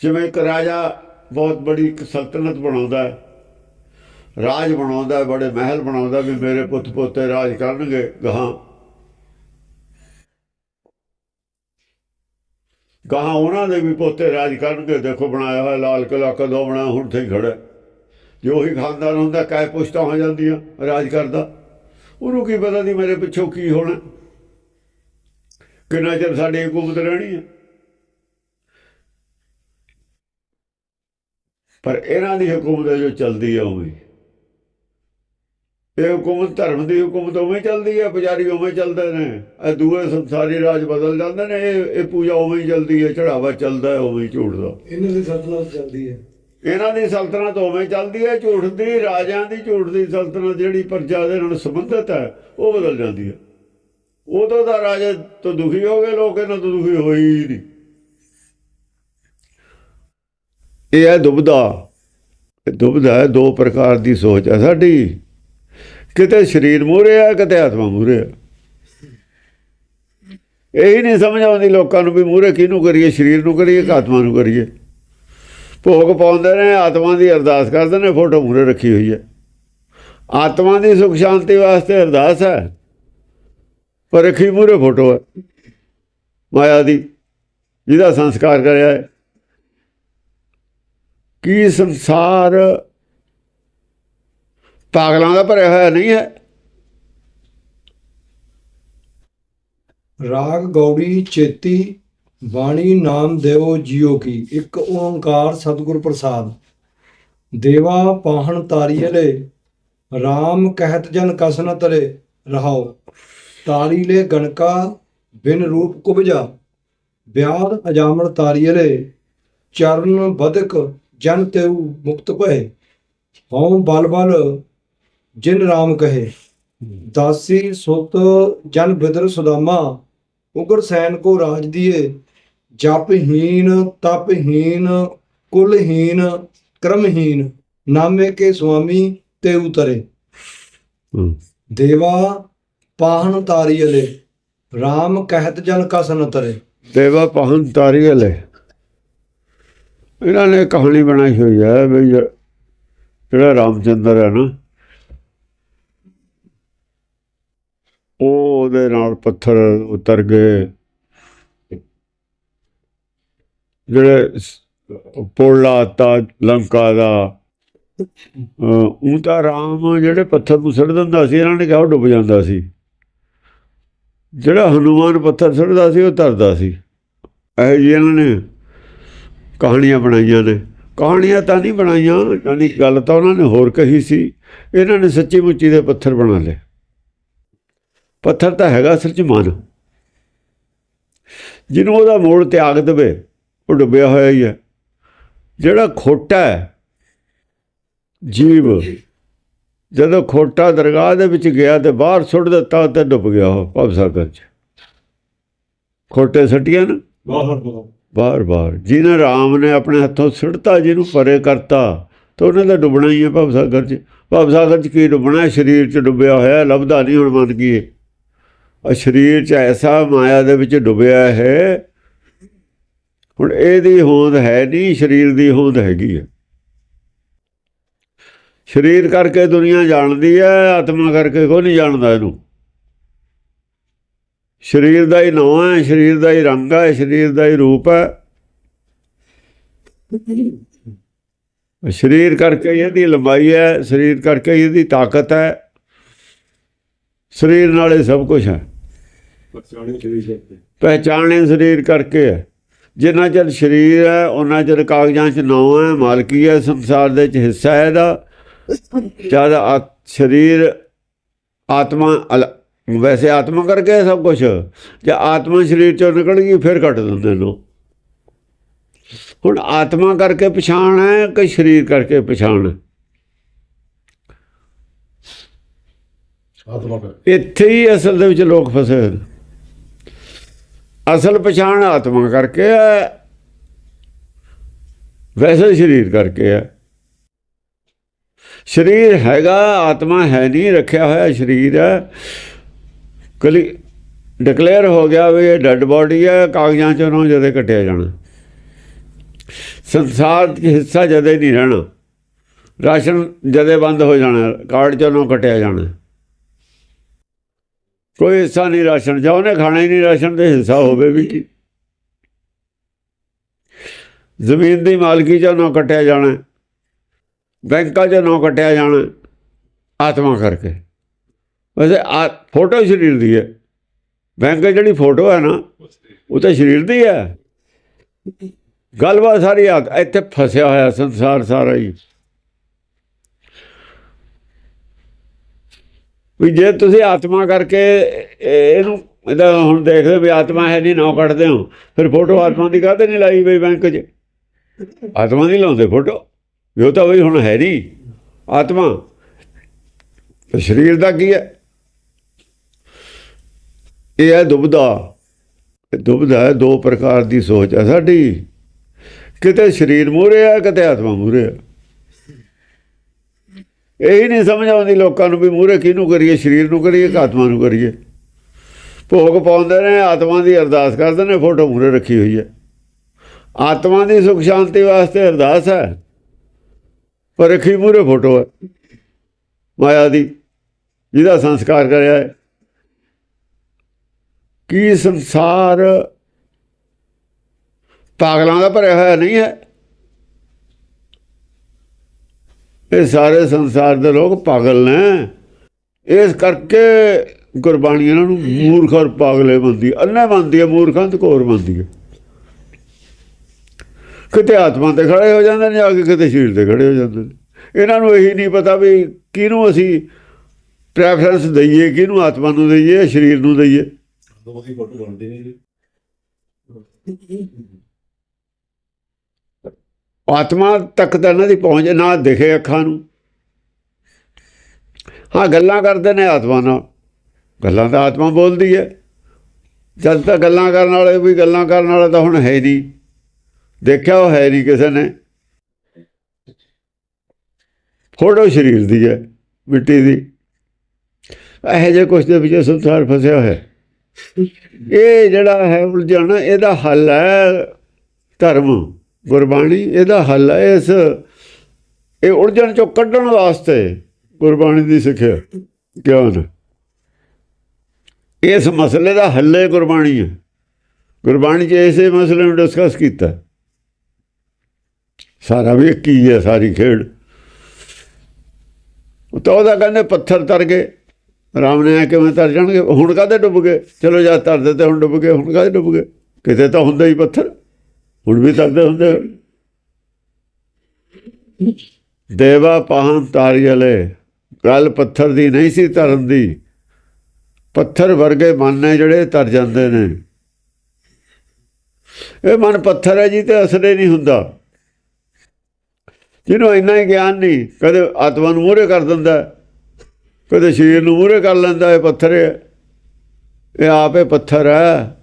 ਜਿਵੇਂ ਇੱਕ ਰਾਜਾ ਬਹੁਤ ਬੜੀ ਇੱਕ ਸਲਤਨਤ ਬਣਾਉਂਦਾ ਹੈ, ਰਾਜ ਬਣਾਉਂਦਾ ਬੜੇ ਮਹਿਲ ਬਣਾਉਂਦਾ ਵੀ ਮੇਰੇ ਪੁੱਤ ਪੋਤੇ ਰਾਜ ਕਰਨਗੇ ਗਾਹਾਂ। ਗਾਹਾਂ ਉਹਨਾਂ ਦੇ ਵੀ ਪੋਤੇ ਰਾਜ ਕਰਨਗੇ, ਦੇਖੋ ਬਣਾਇਆ ਹੋਇਆ ਲਾਲ ਕਿਲਾ ਕਦੋਂ ਬਣਾ ਹੁਣ ਤੇ ਹੀ ਖੜਾ ਹੈ। ਜੇ ਉਹੀ ਖਾਨਦਾਨ ਹੁੰਦਾ, ਕਾਇ ਪੁਸ਼ਤਾਂ ਹੋ ਜਾਂਦੀਆਂ ਰਾਜ ਕਰਦਾ। ਉਹਨੂੰ ਕੀ ਪਤਾ ਨਹੀਂ ਮੇਰੇ ਪਿੱਛੋਂ ਕੀ ਹੋਣਾ। ਕਿੰਨਾ ਚਿਰ ਸਾਡੀ ਹਕੂਮਤ ਰਹਿਣੀ ਹੈ? ਪਰ ਇਹਨਾਂ ਦੀ ਹਕੂਮਤ ਜੋ ਚੱਲਦੀ ਹੈ ਉਵੇਂ। ਇਹ ਹਕੂਮਤ ਧਰਮ ਦੀ ਹਕੂਮਤ ਉਵੇਂ ਚੱਲਦੀ ਹੈ ਪੁਜਾਰੀ ਉਵੇਂ ਚੱਲਦੇ ਨੇ। ਇਹ ਦੂਏ ਸੰਸਾਰੀ ਰਾਜ ਬਦਲ ਜਾਂਦੇ ਨੇ ਇਹ ਇਹ ਪੂਜਾ ਉਵੇਂ ਚੱਲਦੀ ਹੈ ਚੜਾਵਾ ਚੱਲਦਾ ਹੈ ਉਵੇਂ ਝੂਠ ਦਾ। ਇਹਨਾਂ ਦੀ ਸਲਤਨਤ ਚੱਲਦੀ ਹੈ। ਇਹਨਾਂ ਦੀ ਸਲਤਨਤ ਉਵੇਂ ਚੱਲਦੀ ਹੈ ਝੂਠ ਦੀ ਰਾਜਿਆਂ ਦੀ ਝੂਠ ਦੀ ਸਲਤਨਤ ਜਿਹੜੀ ਪ੍ਰਜਾ ਦੇ ਨਾਲ ਸੰਬੰਧਿਤ ਹੈ ਉਹ ਬਦਲ ਜਾਂਦੀ ਹੈ। ਉਦੋਂ ਦਾ ਰਾਜਾ ਤੋਂ ਦੁਖੀ ਹੋ ਗਏ ਲੋਕ ਇਹਨਾਂ ਤੋਂ ਦੁਖੀ ਹੋਈ ਹੀ ਨਹੀਂ। ਇਹ ਹੈ ਦੁਬਦਾ ਇਹ ਦੁਬਦਾ ਦੋ ਪ੍ਰਕਾਰ ਦੀ ਸੋਚ ਹੈ ਸਾਡੀ। ਕਿਤੇ ਸਰੀਰ ਮੂਹਰੇ ਆ, ਕਿਤੇ ਆਤਮਾ ਮੂਹਰੇ ਆ। ਇਹ ਨਹੀਂ ਸਮਝ ਆਉਂਦੀ ਲੋਕਾਂ ਨੂੰ ਵੀ ਮੂਹਰੇ ਕਿਹਨੂੰ ਕਰੀਏ, ਸਰੀਰ ਨੂੰ ਕਰੀਏ ਕਿ ਆਤਮਾ ਨੂੰ ਕਰੀਏ। ਭੋਗ ਪਾਉਂਦੇ ਨੇ, ਆਤਮਾ ਦੀ ਅਰਦਾਸ ਕਰਦੇ ਨੇ, ਫੋਟੋ ਮੂਰੇ ਰੱਖੀ ਹੋਈ ਹੈ। ਆਤਮਾ ਦੀ ਸੁਖ ਸ਼ਾਂਤੀ ਵਾਸਤੇ ਅਰਦਾਸ ਹੈ। ਪਰ ਰੱਖੀ ਮੂਰੇ ਫੋਟੋ ਹੈ। ਮਾਇਆ ਦੀ, ਜਿਹਦਾ ਸੰਸਕਾਰ ਕਰਿਆ ਹੈ। ਕੀ ਸੰਸਾਰ ਪਾਗਲਾਂ ਦਾ ਭਰਿਆ ਹੋਇਆ ਨਹੀਂ ਹੈ? ਰਾਗ ਗੌੜੀ ਚੇਤੀ ਬਾਣੀ ਨਾਮ ਦੇਵੋ ਜੀਓ ਕੀ। ਇੱਕ ਓੰਕਾਰ ਸਤਿਗੁਰ ਪ੍ਰਸਾਦ। ਦੇਵਾ ਪਾਹਣ ਤਾਰੀਲੇ RAM ਕਹਿਤ ਜਨ ਕਸਨ ਤਰੇ ਰਹਾਓ ਤਾਰੀਲੇ ਗਣਕਾ ਬਿਨ ਰੂਪ ਕੁਬਜਾ। ਬਿਆਦ ਅਜਾਮਣ ਤਾਰੀਲੇ ਚਰਨ ਬਦਕ ਜਨ ਤੇਉ ਮੁਕਤ ਭਏ ਹਉ ਬਲ ਬਲ ਜਿਨ RAM ਕਹੇ। ਦਾਸੀ ਸੁਤ ਜਨ ਬਿਦਰ ਸੁਦਾਮਾ ਉਗਰ ਸੈਨ ਕੋ ਰਾਜ ਦੀਏ। ਜਪਹੀਨ ਤਪਹੀਨ ਕੁਲਹੀਨ ਕਰਮਹੀਨ ਨਾਮੇ ਕੇ ਸੁਆਮੀ ਤੇ ਉਤਰੇ। ਦੇਵਾ ਪਾਹਣ ਤਾਰੀ ਅਲੇ RAM ਕਹਿਤ ਜਨ ਕਸਨ ਤਰੇ। ਦੇਵਾ ਪਹਨ ਤਾਰੀਲ ਹੈ ਇਹਨਾਂ ਨੇ ਕਹਾਣੀ ਬਣਾਈ ਹੋਈ ਹੈ ਵੀ ਜ- ਜਿਹੜਾ ਰਾਮਚੰਦਰ ਹੈ ਨਾ, ਉਹ ਉਹਦੇ ਨਾਲ ਪੱਥਰ ਉਤਰ ਗਏ। ਜਿਹੜੇ ਸ- ਪੁਲ ਲੰਕਾ ਦਾ। ਉਹ ਤਾਂ ਰਾਮ ਜਿਹੜੇ ਪੱਥਰ ਨੂੰ ਸੁੱਟ ਦਿੰਦਾ ਸੀ, ਇਹਨਾਂ ਨੇ ਕਿਹਾ ਉਹ ਡੁੱਬ ਜਾਂਦਾ ਸੀ। ਜਿਹੜਾ ਹਨੂਮਾਨ ਪੱਥਰ ਸੁੱਟਦਾ ਸੀ, ਉਹ ਤਰਦਾ ਸੀ। ਇਹ ਜੀ ਇਹਨਾਂ ਨੇ ਕਹਾਣੀਆਂ ਬਣਾਈਆਂ ਨੇ। ਕਹਾਣੀਆਂ ਤਾਂ ਨਹੀਂ ਬਣਾਈਆਂ, ਯਾਨੀ ਗੱਲ ਤਾਂ ਉਹਨਾਂ ਨੇ ਹੋਰ ਕਹੀ ਸੀ। ਇਹਨਾਂ ਨੇ ਸੱਚੀ ਮੁੱਚੀ ਦੇ ਪੱਥਰ ਬਣਾ ਲਏ। ਪੱਥਰ ਤਾਂ ਹੈਗਾ ਅਸਲ 'ਚ ਮਨ। ਜਿਹਨੂੰ ਉਹਦਾ ਮੋੜ ਤਿਆਗ ਦੇਵੇ, ਉਹ ਡੁੱਬਿਆ ਹੋਇਆ ਹੀ ਹੈ। ਜਿਹੜਾ ਖੋਟਾ ਹੈ, ਜੀਵ, ਜਦੋਂ ਖੋਟਾ ਦਰਗਾਹ ਦੇ ਵਿੱਚ ਗਿਆ ਤੇ ਬਾਹਰ ਸੁੱਟ ਦਿੱਤਾ ਤੇ ਡੁੱਬ ਗਿਆ ਉਹ, ਭਵ ਸਾਗਰ 'ਚ। ਖੋਟੇ ਸੱਟੀਆਂ ਨਾ। ਬਾਹਰ ਬਾਰ ਬਾਰ ਜਿਹਨੇ ਰਾਮ ਨੇ ਆਪਣੇ ਹੱਥੋਂ ਸਿੜਤਾ ਜਿਹਨੂੰ ਪਰੇ ਕਰਤਾ, ਤਾਂ ਉਹਨੇ ਤਾਂ ਡੁੱਬਣਾ ਹੀ ਹੈ ਭਵ ਸਾਗਰ 'ਚ। ਭਵ ਸਾਗਰ 'ਚ ਕੀ ਡੁੱਬਣਾ? ਸਰੀਰ 'ਚ ਡੁੱਬਿਆ ਹੋਇਆ, ਲੱਭਦਾ ਨਹੀਂ ਹੁਣ ਮਨ ਕੀ ਆ ਸਰੀਰ 'ਚ ਐਸਾ ਮਾਇਆ ਦੇ ਵਿੱਚ ਡੁੱਬਿਆ ਹੈ। ਹੁਣ ਇਹਦੀ ਹੋਂਦ ਹੈ ਨਹੀਂ, ਸਰੀਰ ਦੀ ਹੋਂਦ ਹੈਗੀ ਹੈ। ਸਰੀਰ ਕਰਕੇ ਦੁਨੀਆ ਜਾਣਦੀ ਹੈ, ਆਤਮਾ ਕਰਕੇ ਕੋਈ ਨਹੀਂ ਜਾਣਦਾ ਇਹਨੂੰ। ਸਰੀਰ ਦਾ ਹੀ ਨਾਮ ਹੈ ਸਰੀਰ ਦਾ ਹੀ ਰੰਗ ਹੈ ਸਰੀਰ ਦਾ ਹੀ ਰੂਪ ਹੈ। ਸਰੀਰ ਕਰਕੇ ਇਹਦੀ ਲੰਬਾਈ ਹੈ ਸਰੀਰ ਕਰਕੇ ਇਹਦੀ ਤਾਕਤ ਹੈ। ਸਰੀਰ ਨਾਲ ਇਹ ਸਭ ਕੁਝ ਹੈ। ਪਹਿਚਾਣੇ ਸਰੀਰ ਕਰਕੇ ਹੈ। ਜਿੰਨਾ ਚਿਰ ਸਰੀਰ ਹੈ ਉਹਨਾਂ ਚਿਰ ਕਾਗਜ਼ਾਂ 'ਚ ਨਾਮ ਹੈ ਮਾਲਕੀ ਹੈ ਸੰਸਾਰ ਦੇ 'ਚ ਹਿੱਸਾ ਹੈ ਇਹਦਾ। ਜਦ ਆ- ਸਰੀਰ ਆਤਮਾ ਅਲ- ਵੈਸੇ ਆਤਮਾ ਕਰਕੇ ਸਭ ਕੁਝ ਜੇ ਆਤਮਾ ਸਰੀਰ ਚੋਂ ਨਿਕਲ ਗਈ ਫਿਰ ਕੱਟ ਦਿੰਦੇ ਨੇ ਹੁਣ ਆਤਮਾ ਕਰਕੇ ਪਛਾਣ ਹੈ ਕਿ ਸਰੀਰ ਕਰਕੇ ਪਛਾਣ ਹੈ? ਆਤਮਾ ਇੱਥੇ ਹੀ ਅਸਲ ਦੇ ਵਿੱਚ ਲੋਕ ਫਸੇ ਹੋਏ ਅਸਲ ਪਛਾਣ ਆਤਮਾ ਕਰਕੇ ਹੈ ਵੈਸੇ ਸਰੀਰ ਕਰਕੇ ਹੈ। ਸਰੀਰ ਹੈਗਾ ਆਤਮਾ ਹੈ ਨਹੀਂ ਰੱਖਿਆ ਹੋਇਆ ਸਰੀਰ ਹੈ। ਕਲੀ ਡਿਕਲੇਅਰ ਹੋ ਗਿਆ ਵੀ ਇਹ ਡੈੱਡ ਬਾਡੀ ਹੈ, ਕਾਗਜ਼ਾਂ ਚੋਂ ਨਾ ਜਦੇ ਕੱਟਿਆ ਜਾਣਾ। ਸੰਸਾਰ 'ਚ ਹਿੱਸਾ ਜਦੇ ਨਹੀਂ ਰਹਿਣਾ, ਰਾਸ਼ਨ ਜਦੇ ਬੰਦ ਹੋ ਜਾਣਾ, ਕਾਰਡ ਚੋਂ ਨਾ ਕੱਟਿਆ ਜਾਣਾ। ਕੋਈ ਹਿੱਸਾ ਨਹੀਂ ਰਾਸ਼ਨ, ਜਾਂ ਉਹਨੇ ਖਾਣਾ ਹੀ ਨਹੀਂ ਰਾਸ਼ਨ ਦੇ ਹਿੱਸਾ ਹੋਵੇ ਵੀ ਜ਼ਮੀਨ ਦੀ ਮਾਲਕੀ ਚੋਂ ਨਾ ਕੱਟਿਆ ਜਾਣਾ, ਬੈਂਕਾਂ ਚੋਂ ਨਾ ਕੱਟਿਆ ਜਾਣਾ, ਆਤਮਾ ਕਰਕੇ। ਵੈਸੇ ਆ ਫੋਟੋ ਸਰੀਰ ਦੀ ਹੈ। ਬੈਂਕ ਜਿਹੜੀ ਫੋਟੋ ਹੈ ਨਾ, ਉਹ ਤਾਂ ਸਰੀਰ ਦੀ ਹੈ। ਗੱਲਬਾਤ ਸਾਰੀ ਆ, ਇੱਥੇ ਫਸਿਆ ਹੋਇਆ ਸੰਸਾਰ ਸਾਰਾ ਹੀ। ਵੀ ਜੇ ਤੁਸੀਂ ਆਤਮਾ ਕਰਕੇ ਇਹਨੂੰ, ਇਹਦਾ ਹੁਣ ਦੇਖਦੇ ਵੀ ਆਤਮਾ ਹੈ ਨਹੀਂ, ਨਾ ਕੱਢਦੇ ਹੋ, ਫਿਰ ਫੋਟੋ ਆਤਮਾ ਦੀ ਕਾਹਦੇ ਨਹੀਂ ਲਾਈ ਬਈ ਬੈਂਕ 'ਚ? ਆਤਮਾ ਨਹੀਂ ਲਾਉਂਦੇ ਫੋਟੋ। ਵੀ ਉਹ ਤਾਂ ਬਈ ਹੁਣ ਹੈ ਨਹੀਂ, ਆਤਮਾ। ਸਰੀਰ ਦਾ ਕੀ ਹੈ? ਇਹ ਹੈ ਦੁਬਦਾ। ਇਹ ਦੁਬਦਾ ਹੈ, ਦੋ ਪ੍ਰਕਾਰ ਦੀ ਸੋਚ ਹੈ ਸਾਡੀ। ਕਿਤੇ ਸਰੀਰ ਮੂਰੇ ਆ, ਕਿਤੇ ਆਤਮਾ ਮੂਰੇ ਆ। ਇਹ ਹੀ ਨਹੀਂ ਸਮਝ ਆਉਂਦੀ ਲੋਕਾਂ ਨੂੰ ਵੀ ਮੂਰੇ ਕਿਹਨੂੰ ਕਰੀਏ, ਸਰੀਰ ਨੂੰ ਕਰੀਏ ਕਿ ਆਤਮਾ ਨੂੰ ਕਰੀਏ। ਭੋਗ ਪਾਉਂਦੇ ਨੇ, ਆਤਮਾ ਦੀ ਅਰਦਾਸ ਕਰਦੇ ਨੇ, ਫੋਟੋ ਮੂਰੇ ਰੱਖੀ ਹੋਈ ਹੈ। ਆਤਮਾ ਦੀ ਸੁਖ ਸ਼ਾਂਤੀ ਵਾਸਤੇ ਅਰਦਾਸ ਹੈ। ਪਰ ਰੱਖੀ ਮੂਰੇ ਫੋਟੋ ਹੈ। ਮਾਇਆ ਦੀ, ਜਿਹਦਾ ਸੰਸਕਾਰ ਕਰਿਆ ਹੈ। ਕੀ ਸੰਸਾਰ ਪਾਗਲਾਂ ਦਾ ਭਰਿਆ ਹੋਇਆ ਨਹੀਂ ਹੈ? ਇਹ ਸਾਰੇ ਸੰਸਾਰ ਦੇ ਲੋਕ ਪਾਗਲ ਨੇ। ਇਸ ਕਰਕੇ ਗੁਰਬਾਣੀ ਇਹਨਾਂ ਨੂੰ ਮੂਰਖ ਔਰ ਪਾਗਲੇ ਬੰਦੀ ਅੰਨੇ ਬੰਦੀ ਹੈ, ਮੂਰਖਾਂ ਤੇ ਕੋਰ ਬੰਦੀ ਹੈ। ਕਿਤੇ ਆਤਮਾ ਤੇ ਖੜੇ ਹੋ ਜਾਂਦੇ ਨੇ, ਆ ਕੇ ਕਿਤੇ ਸਰੀਰ ਤੇ ਖੜੇ ਹੋ ਜਾਂਦੇ ਨੇ। ਇਹਨਾਂ ਨੂੰ ਇਹੀ ਨਹੀਂ ਪਤਾ ਵੀ ਕਿਹਨੂੰ ਅਸੀਂ ਪ੍ਰੈਫਰੈਂਸ ਦਈਏ, ਕਿਹਨੂੰ ਆਤਮਾ ਨੂੰ ਦਈਏ, ਸਰੀਰ ਨੂੰ ਦਈਏ। ਦੋ ਹੀ ਫੋਟੋ ਬਣਦੀ ਨਹੀਂ ਆਤਮਾ ਤੱਕ ਤਾਂ ਇਹਨਾਂ ਦੀ ਪਹੁੰਚ, ਨਾ ਦਿਖੇ ਅੱਖਾਂ ਨੂੰ। ਹਾਂ, ਗੱਲਾਂ ਕਰਦੇ ਨੇ ਆਤਮਾ ਨਾਲ। ਗੱਲਾਂ ਤਾਂ ਆਤਮਾ ਬੋਲਦੀ ਹੈ। ਜਦ ਤੱਕ ਗੱਲਾਂ ਕਰਨ ਵਾਲੇ ਵੀ ਗੱਲਾਂ ਕਰਨ ਵਾਲਾ ਤਾਂ ਹੁਣ ਹੈ ਨਹੀਂ। ਦੇਖਿਆ ਉਹ ਹੈ ਨਹੀਂ ਕਿਸੇ ਨੇ। ਫੋਟੋ ਸਰੀਰ ਦੀ ਹੈ, ਮਿੱਟੀ ਦੀ। ਇਹੋ ਜਿਹੇ ਕੁਛ ਦੇ ਵਿੱਚ ਸੰਸਾਰ ਫਸਿਆ ਹੋਇਆ। ਇਹ ਜਿਹੜਾ ਹੈ ਉਲਝਣ, ਇਹਦਾ ਹੱਲ ਹੈ ਧਰਮ, ਗੁਰਬਾਣੀ, ਇਹਦਾ ਹੱਲ ਹੈ ਇਸ, ਇਹ ਉਲਝਣ ਚੋਂ ਕੱਢਣ ਵਾਸਤੇ ਗੁਰਬਾਣੀ ਦੀ ਸਿੱਖਿਆ ਗਿਆਨ। ਇਸ ਮਸਲੇ ਦਾ ਹੱਲ ਹੈ ਗੁਰਬਾਣੀ। ਹੈ ਗੁਰਬਾਣੀ 'ਚ ਇਸੇ ਮਸਲੇ ਨੂੰ ਡਿਸਕਸ ਕੀਤਾ। ਸਾਰਾ ਵੀ ਕੀ ਹੈ, ਸਾਰੀ ਖੇਡ। ਉਹ ਤਾਂ ਉਹਦਾ ਕਹਿੰਦੇ ਪੱਥਰ ਤਰ ਗਏ। ਰਾਮ ਨੇ ਆ ਕਿਵੇਂ ਤਰ ਜਾਣਗੇ? ਹੁਣ ਕਾਹਦੇ ਡੁੱਬ ਗਏ? ਚਲੋ ਜਾ ਤਰ ਦਿੱਤੇ, ਹੁਣ ਡੁੱਬ ਗਏ, ਹੁਣ ਕਾਹਦੇ ਡੁੱਬ ਗਏ? ਕਿਤੇ ਤਾਂ ਹੁੰਦਾ ਹੀ ਪੱਥਰ। ਹੁਣ ਵੀ ਤਰਦੇ ਹੁੰਦੇ ਦੇਵਾ ਪਾਹਨ ਤਾਰੀਲੇ ਗੱਲ ਪੱਥਰ ਦੀ ਨਹੀਂ ਸੀ ਤਰਨ ਦੀ। ਪੱਥਰ ਵਰਗੇ ਮਨ ਨੇ ਜਿਹੜੇ ਤਰ ਜਾਂਦੇ ਨੇ। ਇਹ ਮਨ ਪੱਥਰ ਹੈ ਜੀ ਤੇ ਅਸਰੇ ਨਹੀਂ ਹੁੰਦਾ। ਜਿਹਨੂੰ ਇੰਨਾ ਹੀ ਗਿਆਨ ਨਹੀਂ, ਕਦੇ ਆਤਮਾ ਨੂੰ ਮੂਹਰੇ ਕਰ ਦਿੰਦਾ। ਕਦੇ ਸਰੀਰ ਨੂੰ ਮੂਹਰੇ ਕਰ ਲੈਂਦਾ ਇਹ ਪੱਥਰ। ਹੈ ਇਹ ਆਪੇ ਪੱਥਰ ਹੈ।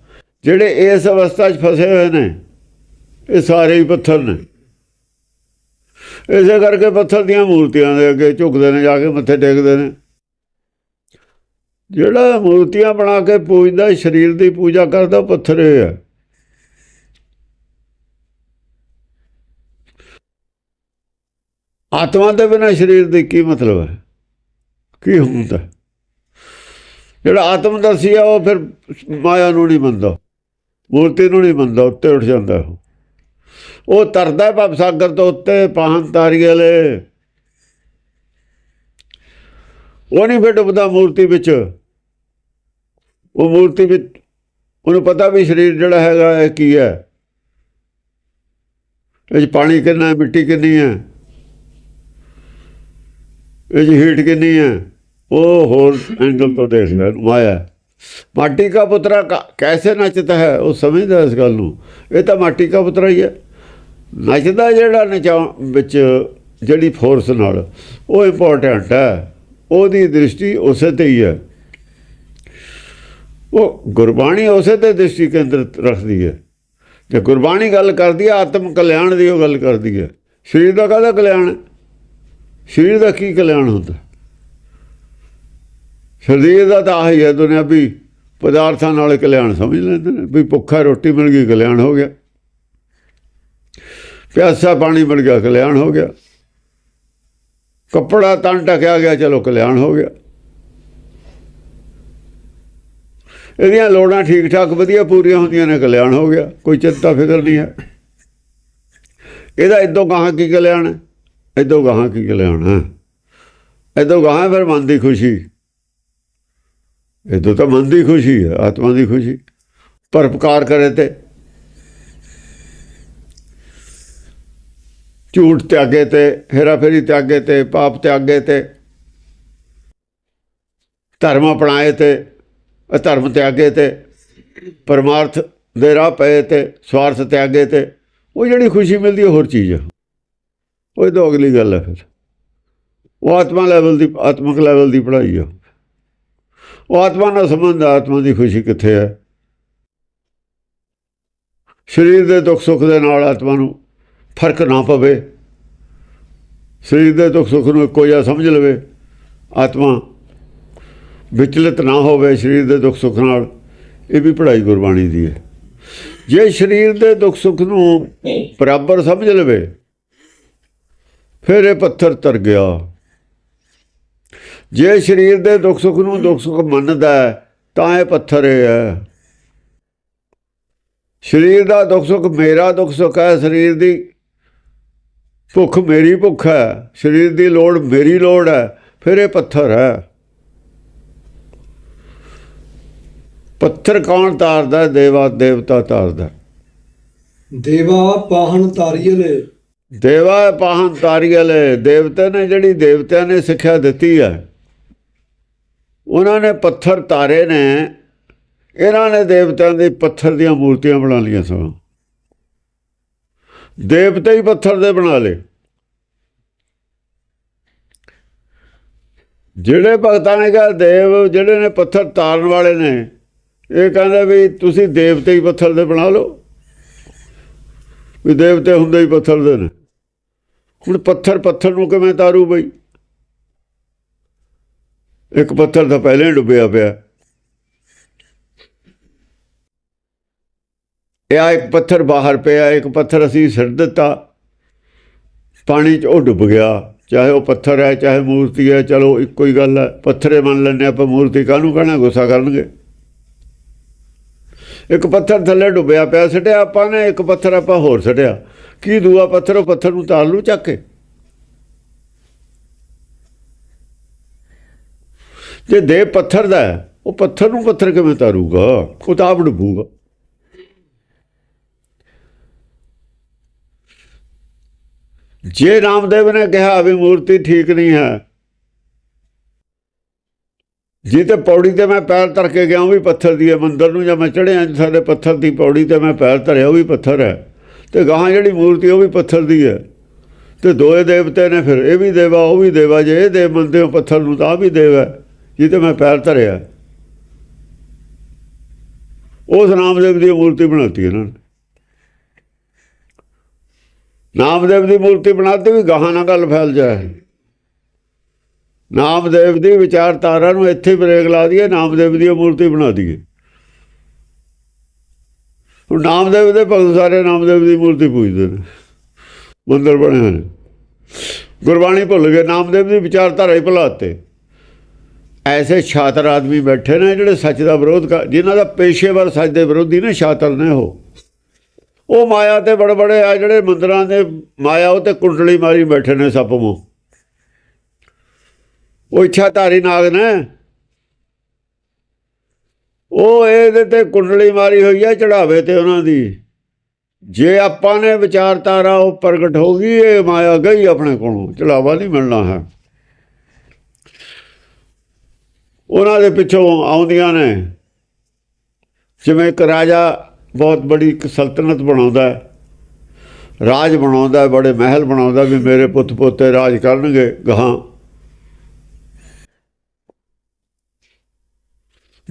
ਜਿਹੜੇ ਇਸ ਅਵਸਥਾ 'ਚ ਫਸੇ ਹੋਏ ਨੇ, ਇਹ ਸਾਰੇ ਹੀ ਪੱਥਰ ਨੇ। ਇਸੇ ਕਰਕੇ ਪੱਥਰ ਦੀਆਂ ਮੂਰਤੀਆਂ ਦੇ ਅੱਗੇ ਝੁਕਦੇ ਨੇ, ਜਾ ਕੇ ਮੱਥੇ ਟੇਕਦੇ ਨੇ। ਜਿਹੜਾ ਮੂਰਤੀਆਂ ਬਣਾ ਕੇ ਪੂਜਦਾ, ਸਰੀਰ ਦੀ ਪੂਜਾ ਕਰਦਾ, ਉਹ ਪੱਥਰ ਹੀ ਹੈ। ਆਤਮਾ ਦੇ ਬਿਨਾਂ ਸਰੀਰ ਦੀ ਕੀ ਮਤਲਬ ਹੈ? ਕੀ ਹੁੰਦਾ? ਜਿਹੜਾ ਆਤਮ ਦਰਸੀ ਆ ਉਹ ਫਿਰ ਮਾਇਆ ਨੂੰ ਨਹੀਂ ਮੰਨਦਾ। ਮੂਰਤੀ ਨੂੰ ਨਹੀਂ ਮੰਨਦਾ ਉੱਤੇ ਉੱਠ ਜਾਂਦਾ ਉਹ। ਉਹ ਤਰਦਾ ਭਵ ਸਾਗਰ ਤੋਂ ਉੱਤੇ ਪਾਹਨ ਤਾਰੀ ਵਾਲੇ। ਉਹ ਨਹੀਂ ਫਿਰ ਡੁੱਬਦਾ ਮੂਰਤੀ ਵਿੱਚ। ਉਹ ਮੂਰਤੀ ਵਿੱਚ ਉਹਨੂੰ ਪਤਾ ਵੀ ਸਰੀਰ ਜਿਹੜਾ ਹੈਗਾ ਇਹ ਕੀ ਹੈ? ਇਹ ਪਾਣੀ ਕਿੰਨਾ ਹੈ ਮਿੱਟੀ ਕਿੰਨੀ ਹੈ? ਇਹ ਹੀਟ ਕਿੰਨੀ ਹੈ? ਉਹ ਹੋਰ ਐਂਗਲ ਤੋਂ ਦੇਖ ਲੈ ਮਾਇਆ ਮਾਟੀ ਦਾ ਪੁੱਤਰਾ ਕੈਸੇ ਨੱਚਦਾ ਹੈ? ਉਹ ਸਮਝਦਾ ਇਸ ਗੱਲ ਨੂੰ। ਇਹ ਤਾਂ ਮਾਟੀ ਦਾ ਪੁੱਤਰਾ ਹੀ ਹੈ। ਨੱਚਦਾ ਜਿਹੜਾ ਨਚਾ ਵਿੱਚ ਜਿਹੜੀ ਫੋਰਸ ਨਾਲ, ਉਹ ਇੰਪੋਰਟੈਂਟ ਹੈ। ਉਹਦੀ ਦ੍ਰਿਸ਼ਟੀ ਉਸੇ ਤੇ ਹੀ ਹੈ। ਉਹ ਗੁਰਬਾਣੀ ਉਸੇ ਤੇ ਦ੍ਰਿਸ਼ਟੀ ਕੇਂਦਰਿਤ ਰੱਖਦੀ ਹੈ। ਕਿ ਗੁਰਬਾਣੀ ਗੱਲ ਕਰਦੀ ਹੈ, ਆਤਮ ਕਲਿਆਣ ਦੀ ਉਹ ਗੱਲ ਕਰਦੀ ਹੈ। ਸਰੀਰ ਦਾ ਕਾਹਦਾ ਕਲਿਆਣ ਸਰੀਰ ਦਾ ਕੀ ਕਲਿਆਣ ਹੁੰਦਾ? ਸਰੀਰ ਦਾ ਤਾਂ ਆਹੀ ਹੈ ਦੁਨਿਆਵੀ ਪਦਾਰਥਾਂ ਨਾਲ ਕਲਿਆਣ ਸਮਝ ਲੈਂਦੇ ਨੇ, ਵੀ ਭੁੱਖਾ ਰੋਟੀ ਮਿਲ ਗਈ, ਕਲਿਆਣ ਹੋ ਗਿਆ। ਪਿਆਸਾ ਪਾਣੀ ਮਿਲ ਗਿਆ, ਕਲਿਆਣ ਹੋ ਗਿਆ। ਕੱਪੜਾ ਤਨ ਟਕਿਆ ਗਿਆ, ਚਲੋ ਕਲਿਆਣ ਹੋ ਗਿਆ। ਇਹਦੀਆਂ ਲੋੜਾਂ ਠੀਕ ਠਾਕ ਵਧੀਆ ਪੂਰੀਆਂ ਹੁੰਦੀਆਂ ਨੇ, ਕਲਿਆਣ ਹੋ ਗਿਆ। ਕੋਈ ਚਿੰਤਾ, ਫਿਕਰ ਨਹੀਂ ਹੈ। ਇਹਦਾ ਇਦੋਂ ਗਾਹਾਂ ਕੀ ਕਲਿਆਣ ਹੈ? ਇਦੋਂ ਗਾਹਾਂ ਕੀ ਕਲਿਆਣ ਹੈ? ਇਦੋਂ ਗਾਹਾਂ ਫਿਰ ਮਨ ਦੀ ਖੁਸ਼ੀ। ਇਦੋਂ ਤਾਂ ਮਨ ਦੀ ਖੁਸ਼ੀ ਹੈ, ਆਤਮਾ ਦੀ ਖੁਸ਼ੀ। ਪਰਪਕਾਰ ਕਰੇ ਤੇ ਝੂਠ ਤਿਆਗੇ ਤੇ, ਹੇਰਾਫੇਰੀ ਤਿਆਗੇ ਤੇ, ਪਾਪ ਤਿਆਗੇ ਤੇ, ਧਰਮ ਅਪਣਾਏ ਤੇ, ਅਧਰਮ ਤਿਆਗੇ ਤੇ, ਪਰਮਾਰਥ ਦੇ ਰਾਹ ਪਏ ਤੇ, ਸਵਾਰਥ ਤਿਆਗੇ ਤੇ, ਉਹ ਜਿਹੜੀ ਖੁਸ਼ੀ ਮਿਲਦੀ ਹੈ ਹੋਰ ਚੀਜ਼ ਹੈ। ਉਹ ਇਹ ਤਾਂ ਅਗਲੀ ਗੱਲ ਹੈ ਫਿਰ। ਉਹ ਆਤਮਾ ਲੈਵਲ ਦੀ, ਆਤਮਿਕ ਲੈਵਲ ਦੀ ਪੜ੍ਹਾਈ ਹੈ। ਉਹ ਆਤਮਾ ਨਾਲ ਸੰਬੰਧ ਆਤਮਾ ਦੀ ਖੁਸ਼ੀ ਕਿੱਥੇ ਹੈ? ਸਰੀਰ ਦੇ ਦੁੱਖ ਸੁੱਖ ਦੇ ਨਾਲ ਆਤਮਾ ਨੂੰ ਫ਼ਰਕ ਨਾ ਪਵੇ। ਸਰੀਰ ਦੇ ਦੁੱਖ ਸੁੱਖ ਨੂੰ ਇੱਕੋ ਜਿਹਾ ਸਮਝ ਲਵੇ। ਆਤਮਾ ਵਿਚਲਿਤ ਨਾ ਹੋਵੇ ਸਰੀਰ ਦੇ ਦੁੱਖ ਸੁੱਖ ਨਾਲ, ਇਹ ਵੀ ਪੜ੍ਹਾਈ ਗੁਰਬਾਣੀ ਦੀ ਹੈ। ਜੇ ਸਰੀਰ ਦੇ ਦੁੱਖ ਸੁੱਖ ਨੂੰ ਬਰਾਬਰ ਸਮਝ ਲਵੇ, ਫਿਰ ਇਹ ਪੱਥਰ ਤਰ ਗਿਆ। ਜੇ ਸਰੀਰ ਦੇ ਦੁੱਖ ਸੁੱਖ ਨੂੰ ਦੁੱਖ ਸੁੱਖ ਮੰਨਦਾ ਤਾਂ ਇਹ ਪੱਥਰ ਹੀ। ਸਰੀਰ ਦਾ ਦੁੱਖ ਸੁੱਖ ਮੇਰਾ ਦੁੱਖ ਸੁੱਖ ਹੈ ਸਰੀਰ ਦੀ ਭੁੱਖ ਮੇਰੀ ਭੁੱਖ ਹੈ ਸਰੀਰ ਦੀ ਲੋੜ ਮੇਰੀ ਲੋੜ ਹੈ ਫਿਰ ਇਹ ਪੱਥਰ ਹੈ। ਪੱਥਰ ਕੌਣ ਤਾਰਦਾ? ਦੇਵਾ ਦੇਵਤਾ ਤਾਰਦਾ ਦੇਵਾ ਪਾਹਣ ਤਾਰੀਲੇ ਦੇਵਾ ਪਾਹਨ ਤਾਰੀਅਲੇ ਦੇਵਤੇ ਨੇ ਜਿਹੜੀ ਦੇਵਤਿਆਂ ਨੇ ਸਿੱਖਿਆ ਦਿੱਤੀ ਹੈ। ਉਹਨਾਂ ਨੇ ਪੱਥਰ ਤਾਰੇ ਨੇ, ਇਹਨਾਂ ਨੇ ਦੇਵਤਿਆਂ ਦੇ ਪੱਥਰ ਦੀਆਂ ਮੂਰਤੀਆਂ ਬਣਾ ਲਈਆਂ ਸਨ ਦੇਵਤੇ ਹੀ ਪੱਥਰ ਦੇ ਬਣਾ ਲਏ। ਜਿਹੜੇ ਭਗਤਾਂ ਨੇ ਕਿਹਾ, ਦੇਵ ਜਿਹੜੇ ਨੇ ਪੱਥਰ ਤਾਰਨ ਵਾਲੇ ਨੇ, ਇਹ ਕਹਿੰਦੇ ਵੀ ਤੁਸੀਂ ਦੇਵਤੇ ਹੀ ਪੱਥਰ ਦੇ ਬਣਾ ਲਓ। ਵੀ ਦੇਵਤੇ ਹੁੰਦੇ ਹੀ ਪੱਥਰ ਦੇ ਨੇ। ਹੁਣ ਪੱਥਰ ਪੱਥਰ ਨੂੰ ਕਿਵੇਂ ਤਾਰੂ ਬਈ? ਇੱਕ ਪੱਥਰ ਤਾਂ ਪਹਿਲੇ ਹੀ ਡੁੱਬਿਆ ਪਿਆ। ਇਹ ਆ ਇੱਕ ਪੱਥਰ ਬਾਹਰ ਪਿਆ, ਇੱਕ ਪੱਥਰ ਅਸੀਂ ਸਿਰ ਦਿੱਤਾ। ਪਾਣੀ 'ਚ ਉਹ ਡੁੱਬ ਗਿਆ, ਚਾਹੇ ਉਹ ਪੱਥਰ ਹੈ, ਚਾਹੇ ਮੂਰਤੀ ਹੈ, ਚਲੋ ਇੱਕੋ ਹੀ ਗੱਲ ਹੈ। ਪੱਥਰੇ ਮੰਨ ਲੈਂਦੇ ਆਪਾਂ, ਮੂਰਤੀ ਕਾਹਨੂੰ ਕਹਿਣਾ, ਗੁੱਸਾ ਕਰਨਗੇ। ਇੱਕ ਪੱਥਰ ਥੱਲੇ ਡੁੱਬਿਆ ਪਿਆ, ਸਟਿਆ ਆਪਾਂ ਨੇ, ਇੱਕ ਪੱਥਰ ਆਪਾਂ ਹੋਰ ਸਟਿਆ। ਕੀ ਦੂਆ ਪੱਥਰ, ਉਹ ਪੱਥਰ ਨੂੰ ਤਾਲ ਨੂੰ ਚੱਕ ਕੇ? ਜੇ ਦੇ ਪੱਥਰ ਦਾ ਉਹ ਪੱਥਰ ਨੂੰ ਪੱਥਰ ਕਿਵੇਂ ਤਾਰੂਗਾ? ਉਹ ਤਾਂ ਆਪ ਡੁੱਬੂਗਾ। ਜੇ ਰਾਮਦੇਵ ਨੇ ਕਿਹਾ ਵੀ ਮੂਰਤੀ ਠੀਕ ਨਹੀਂ ਹੈ, ਜੇ ਤੇ ਪੌੜੀ ਤੇ ਮੈਂ ਪੈਰ ਧਰ ਕੇ ਗਿਆ, ਉਹ ਵੀ ਪੱਥਰ ਦੀ ਹੈ, ਮੰਦਰ ਨੂੰ ਜਾਂ ਮੈਂ ਚੜਿਆ ਸਾਡੇ ਪੱਥਰ ਦੀ ਪੌੜੀ ਤੇ ਮੈਂ ਪੈਰ ਧਰਿਆ, ਉਹ ਵੀ ਪੱਥਰ ਹੈ। ਤੇ ਗਾਹਾਂ ਜਿਹੜੀ ਮੂਰਤੀ, ਉਹ ਵੀ ਪੱਥਰ ਦੀ ਹੈ। ਤੇ ਦੋਏ ਦੇਵਤੇ ਨੇ ਫਿਰ, ਇਹ ਵੀ ਦੇਵਾ, ਉਹ ਵੀ ਦੇਵਾ, ਜੇ ਇਹ ਦੇਵ ਮੰਨਦੇ ਹੋ ਪੱਥਰ ਨੂੰ, ਤਾਂ ਵੀ ਦੇਵ ਜਿਹਦੇ ਮੈਂ ਪੈਰ ਧਰਿਆ। ਉਸ ਨਾਮਦੇਵ ਦੀ ਮੂਰਤੀ ਬਣਾਤੀ ਇਹਨਾਂ ਨੇ। ਨਾਮਦੇਵ ਦੀ ਮੂਰਤੀ ਬਣਾਤੀ ਵੀ ਗਾਹਾਂ ਨਾਲ ਗੱਲ ਫੈਲ ਜਾਏ। ਨਾਮਦੇਵ ਦੀ ਵਿਚਾਰਧਾਰਾ ਨੂੰ ਇੱਥੇ ਹੀ ਬ੍ਰੇਕ ਲਾ ਦਈਏ, ਨਾਮਦੇਵ ਦੀ ਮੂਰਤੀ ਬਣਾ ਦਈਏ। ਹੁਣ ਨਾਮਦੇਵ ਦੇ ਭਗਤ ਸਾਰੇ ਨਾਮਦੇਵ ਦੀ ਮੂਰਤੀ ਪੂਜਦੇ ਨੇ। ਮੰਦਰ ਬਣੇ ਹੋਏ ਗੁਰਬਾਣੀ ਭੁੱਲ ਗਏ, ਨਾਮਦੇਵ ਦੀ ਵਿਚਾਰਧਾਰਾ ਹੀ ਭੁਲਾਤੇ ਐਸੇ ਛਾਤਰ ਆਦਮੀ ਬੈਠੇ ਨੇ ਜਿਹੜੇ ਸੱਚ ਦਾ ਵਿਰੋਧ ਕਰ ਜਿਨ੍ਹਾਂ ਦਾ ਪੇਸ਼ੇਵਰ ਸੱਚ ਦੇ ਵਿਰੋਧੀ ਨੇ, ਛਾਤਰ ਨੇ ਉਹ। ਉਹ ਮਾਇਆ ਤੇ ਬੜੇ ਬੜੇ ਆ, ਜਿਹੜੇ ਮੰਦਰਾਂ ਦੇ ਮਾਇਆ ਉਹ ਤੇ ਕੁੰਡਲੀ ਮਾਰੀ ਬੈਠੇ ਨੇ ਸੱਪ ਮੂੰਹ। ਉਹ ਇੱਛਾਧਾਰੀ ਨਾਗ ਨੇ। ਉਹ ਇਹਦੇ ਤੇ ਕੁੰਡਲੀ ਮਾਰੀ ਹੋਈ ਹੈ ਚੜਾਵੇ ਤੇ ਉਹਨਾਂ ਦੀ। ਜੇ ਆਪਾਂ ਨੇ ਵਿਚਾਰਧਾਰਾ ਉਹ ਪ੍ਰਗਟ ਹੋ ਗਈ, ਇਹ ਮਾਇਆ ਗਈ ਆਪਣੇ ਕੋਲੋਂ, ਚੜਾਵਾ ਨਹੀਂ ਮਿਲਣਾ ਹੈ। ਉਹਨਾਂ ਦੇ ਪਿੱਛੋਂ ਆਉਂਦੀਆਂ ਨੇ। ਜਿਵੇਂ ਇੱਕ ਰਾਜਾ ਬਹੁਤ ਬੜੀ ਇੱਕ ਸਲਤਨਤ ਬਣਾਉਂਦਾ ਹੈ। ਰਾਜ ਬਣਾਉਂਦਾ ਹੈ, ਬੜੇ ਮਹਿਲ ਬਣਾਉਂਦਾ ਵੀ ਮੇਰੇ ਪੁੱਤ ਪੋਤੇ ਰਾਜ ਕਰਨਗੇ ਗਾਹਾਂ।